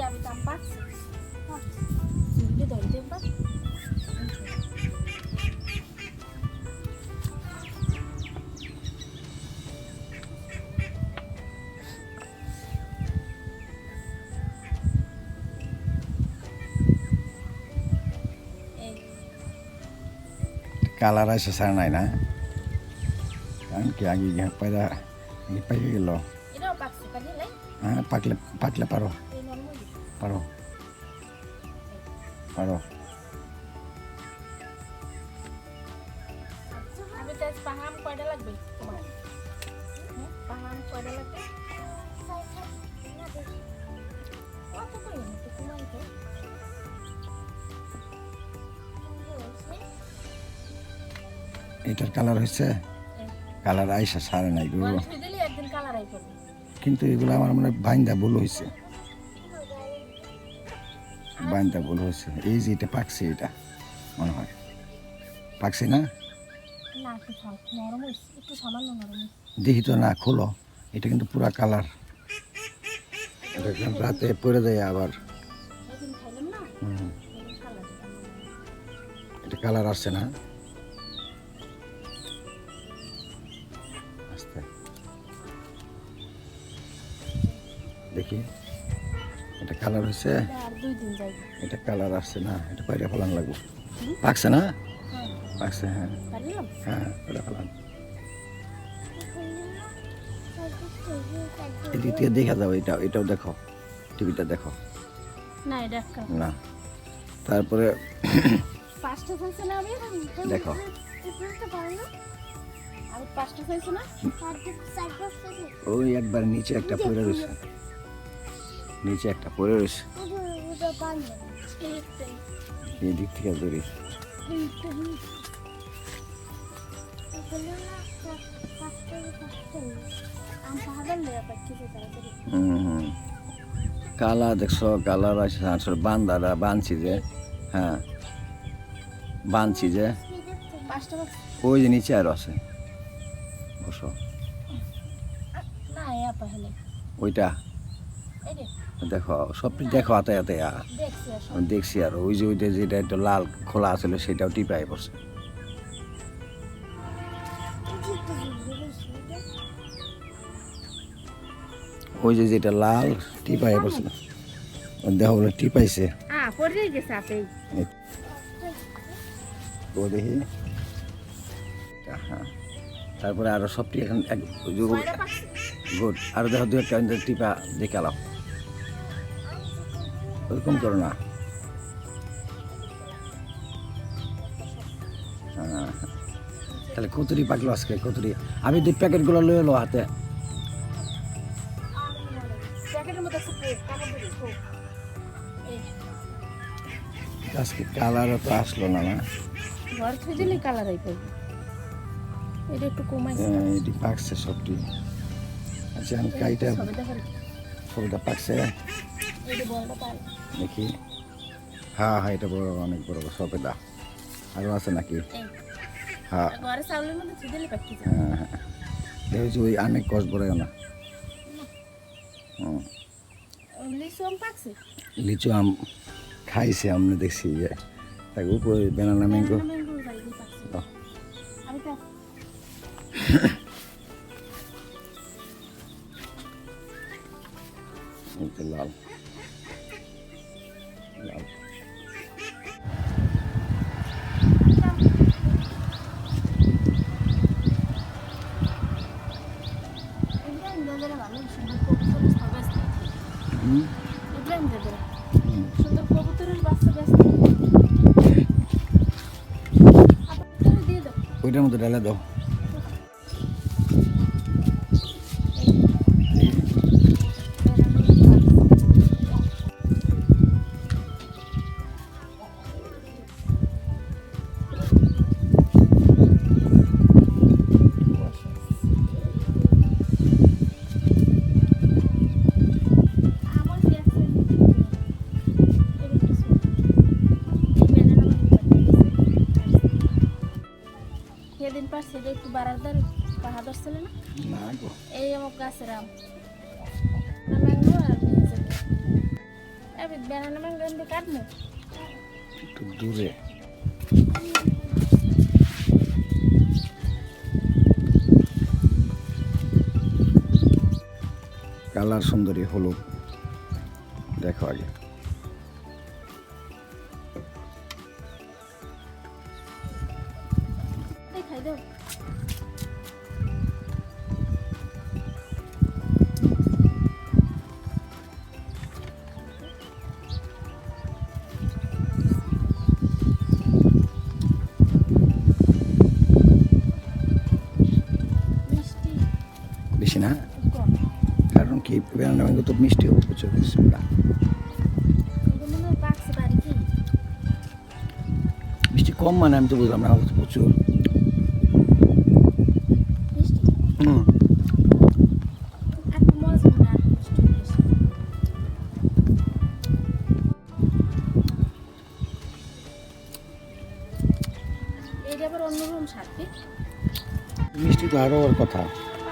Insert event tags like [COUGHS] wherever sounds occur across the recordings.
abi tampak. Hindi daw, di ba? এই colour আছে sir নাই না কারণ কি আগে গিয়ে পায়রা আগে পাইকে গেল এটাও পাকছে kanila eh. হ্যাঁ পাকলে পাকলে পারো Ay, normal. পারো। পারো। পাহাম কয়টা লাগবে তোমার। পাহাম কয়টা লাগবে? কত করে নিতে এটার কালার হয়েছে কালার আইসা সারে নাই গো। কিন্তু এগুলো আমার মনে হয় বাইন্দা ভুল হয়েছে বাইন্দা ভুল হয়েছে। এই যে এটা পাকছে এটা মনে হয়। পাকছে না? দেখি তো না খোলো। এটা কিন্তু পুরা কালার। এটা রাতে পরে দেয় আবার। এটা কালার আসছে না? দেখি। এটা কালার হয়েছে? এটা কালার আসছে না এটা পাইরা ফেলান লাগবো? পাকছে না? হ্যাঁ পাকছে হ্যাঁ। হ্যাঁ পাইরা ফেলান? এদিক থেকে দেখা যাবে এটা এটাও দেখো টিভিটা দেখো। না এটা না। তারপরে [COUGHS] দেখো। ওই একবার নিচে একটা পড়ে রয়েছে। নিচে একটা পড়ে রয়েছে। এই দিক থেকে ধরি। হুম। কালা দেখছ কালার আছে আসলে বান্দারা বানছি যে হ্যাঁ বানছি যে। ওই যে নিচে আর আছে। বসো। ওইটা। দেখো সব দেখো হাতে হাতে আ। দেখছি আসো আমি দেখছি আর ওই যে ওইটা যেটা একটু লাল খোলা আছিল সেটাও টিপাই পড়ছে। ওই যে যেটা লাল টিপাই পড়ছে দেখো বলে টিপাইছে। ও দেখি। হ্যাঁ তারপরে আরও সবটি এখন গুড। আর দেখো দু একটা টিপা দেখে ওরকম করো না। হ্যাঁ, তাহলে কতুরি পাকলো আজকে কতুরি আমি দুই প্যাকেটগুলো লয়ে এলো হাতে। আজকে কালারও তো আসলো না না? ঘর থুই দিলে কালার আই এটা একটু কমাইছে। হ্যাঁ, এটি পাকছে সবটি। আচ্ছা আমি কাইটা সবে পাকছে। এই বলটা পার দেখি হ্যাঁ হ্যাঁ এটা বড় অনেক বড় সবেদা আরও আছে নাকি? হ্যাঁ। যায়। হ্যাঁ হ্যাঁ। দেখেছি ওই অনেক কষ বড় না? লিচু আম আম খাইছে আমরা দেখছি যে তাকে উপরে বেনানা ম্যাঙ্গো আমি লাল। ওইটার মধ্যে ডালে দাও এই আমার গাছের আম না ম্যাঙ্গো আর নিজের আমি বেড়ানো একটু দূরে। কালার সুন্দরী হলুদ। দেখো আগে। দেখাই দাও। বাড়ি কি মিষ্টি কম মানে আমি তো বুঝলাম না প্রচুর। হুম। মিষ্টি তো আরও ওর কথা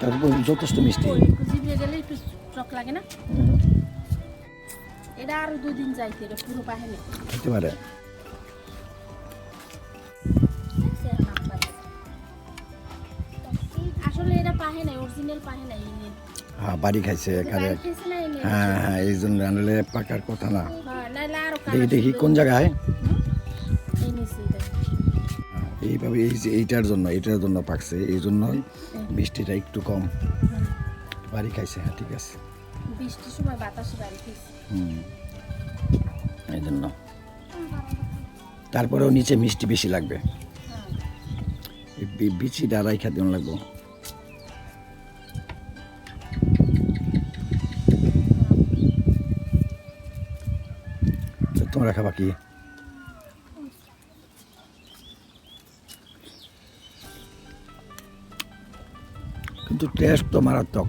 তারপর যথেষ্ট মিষ্টি। গেলে একটু চক লাগে না? এটা আরও দুই দিন যাইতে এটা পুরো পাহেনে হতে পারে। আসলে এটা পাহে নাই অরিজিনাল পাহে নাই হ্যাঁ বাড়ি খাইছে এখানে হ্যাঁ হ্যাঁ এই জন্য পাকার কথা না। হ্যাঁ দেখি দেখি কোন জায়গায় হ্যাঁ, এইভাবে এই যে এইটার জন্য এইটার জন্য পাকছে। এই জন্যই বৃষ্টিটা একটু কম। বাড়ি খাইছে হ্যাঁ ঠিক আছে। বৃষ্টির সময় বাতাসে বাড়ি হুম এই জন্য তারপরেও নিচে মিষ্টি বেশি লাগবে। বিচি বিচিটা খাতে লাগবো। তোমরা খাবা কি? কিন্তু টেস্ট তো মারাত্মক।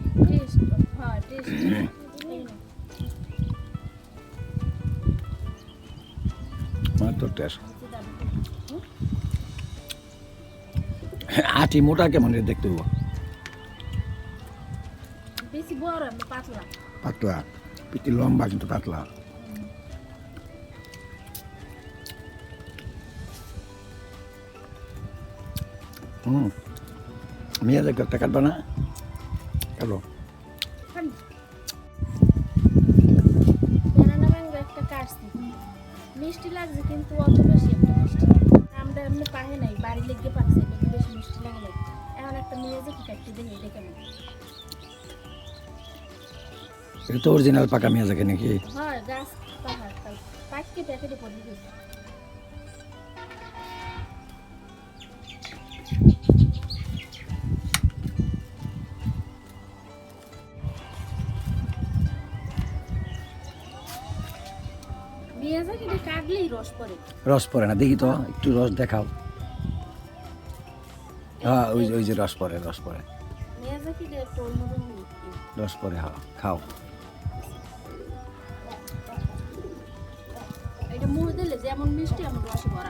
হ্যাঁ টেস্ট আটি মোটা কেমন দেখতে হব পাতলা। পিটি লম্বা কিন্তু পাতলা। হুম মেয়েদের একটা কাটবা না? কাটো। কিন্তু অত বেশি একটা মিষ্টি আমরা এমনি পাহে নাই বাড়ি লেগে পাচ্ছে কিন্তু বেশি মিষ্টি লাগে নাই। এখন একটা নিয়ে যে কি কাটতে দেখি এটা কেমন? এটা তো অরিজিনাল পাকা মেয়ে যাকে নাকি? হ্যাঁ গাছ পাহাড় পাককে প্যাকেটে পড়ে গেছে। রস পড়ে। রস পড়ে না দেখি তো একটু রস দেখাও। হ্যাঁ ওই যে- ওই যে রস পড়ে রস পড়ে। রস পড়ে হ্যাঁ খাও। এটা মুড়ে দিলে যেমন মিষ্টি এমন রসে ভরা।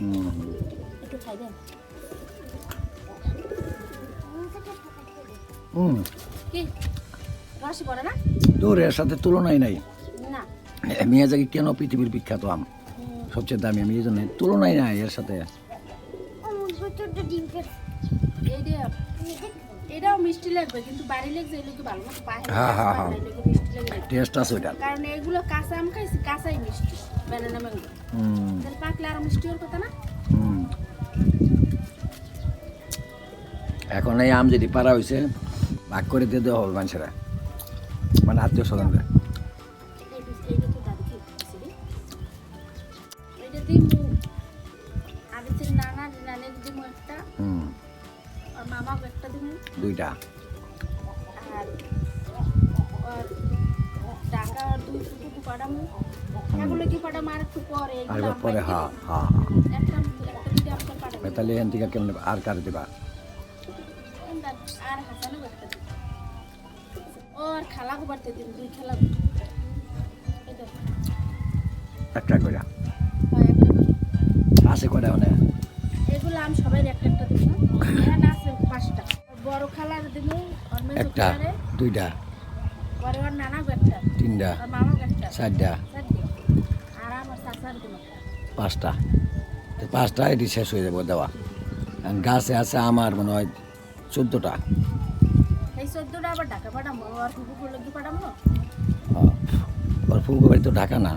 হুম। একটু খাই দেন। হুম। কি? রসে ভরা না? তোর এর সাথে তুলনাই নাই। মিয়াজাকি কেন পৃথিবীর বিখ্যাত আম? সবচেয়ে দামি আমি এই জন্য তুলনাই নাই এর সাথে। এটাও মিষ্টি লাগবে কিন্তু বাড়ি লাগছে এই লোকে ভালো না? হ্যাঁ, হ্যাঁ, হ্যাঁ। টেস্ট আছে ওইটার। কারণ এগুলো কাঁচা আম খাইছি কাঁচাই মিষ্টি ব্যানানা ম্যাঙ্গো হুম। তাহলে পাকলে আরও মিষ্টি হওয়ার কথা না? হুম। এখন এই আম যদি পারা হয়েছে ভাগ করে দিয়ে দেওয়া হবে মানুষেরা। মানে আত্মীয় স্বজনরা। পরে আর পরে হ্যাঁ হ্যাঁ পাঠাবো। তাহলে এখান থেকে কেমন আর কার দিবা? আর হাসানো একটা দিদি ও আর খালা বাড়তে দিন দুই খেলা। একটা দুইটা। একটা তিনটা চারটা। পাঁচটা। তো পাঁচটা এটি শেষ হয়ে যাব দেওয়া। গাছে আছে আমার মনে হয় চোদ্দোটা। ওর ফুলকপি তো ঢাকা না।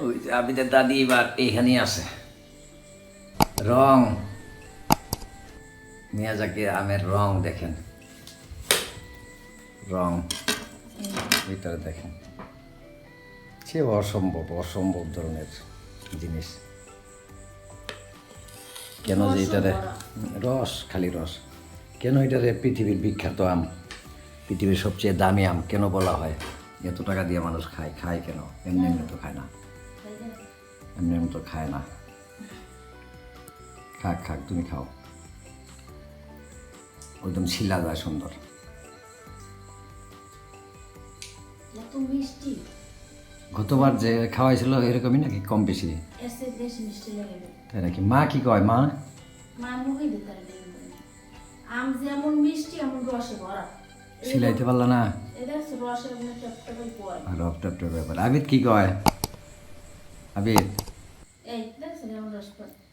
ওই যে আবিদের দাদি এবার এইখানেই আছে। রং। মিয়াজাকি আমের রং দেখেন। রং। ভিতরে দেখেন। সে অসম্ভব অসম্ভব ধরনের জিনিস। কেন যে এটারে রস খালি রস। কেন এটারে পৃথিবীর বিখ্যাত আম? পৃথিবীর সবচেয়ে দামি আম কেন বলা হয়? এত টাকা দিয়ে মানুষ খায় খায় কেন? এমনি এমনি তো খায় না। এমনি এমনি তো খায় না খাক খাক তুমি খাও একদম শিলা যায় সুন্দর গতবার যে খাওয়াইছিল এরকমই নাকি কম বেশি তাই নাকি মা কি কয় মা আম যেমন মিষ্টি এমন রসে ভরা সিলাইতে পারলা না রসের ব্যাপার আবিদ কি কয় আবিদ এই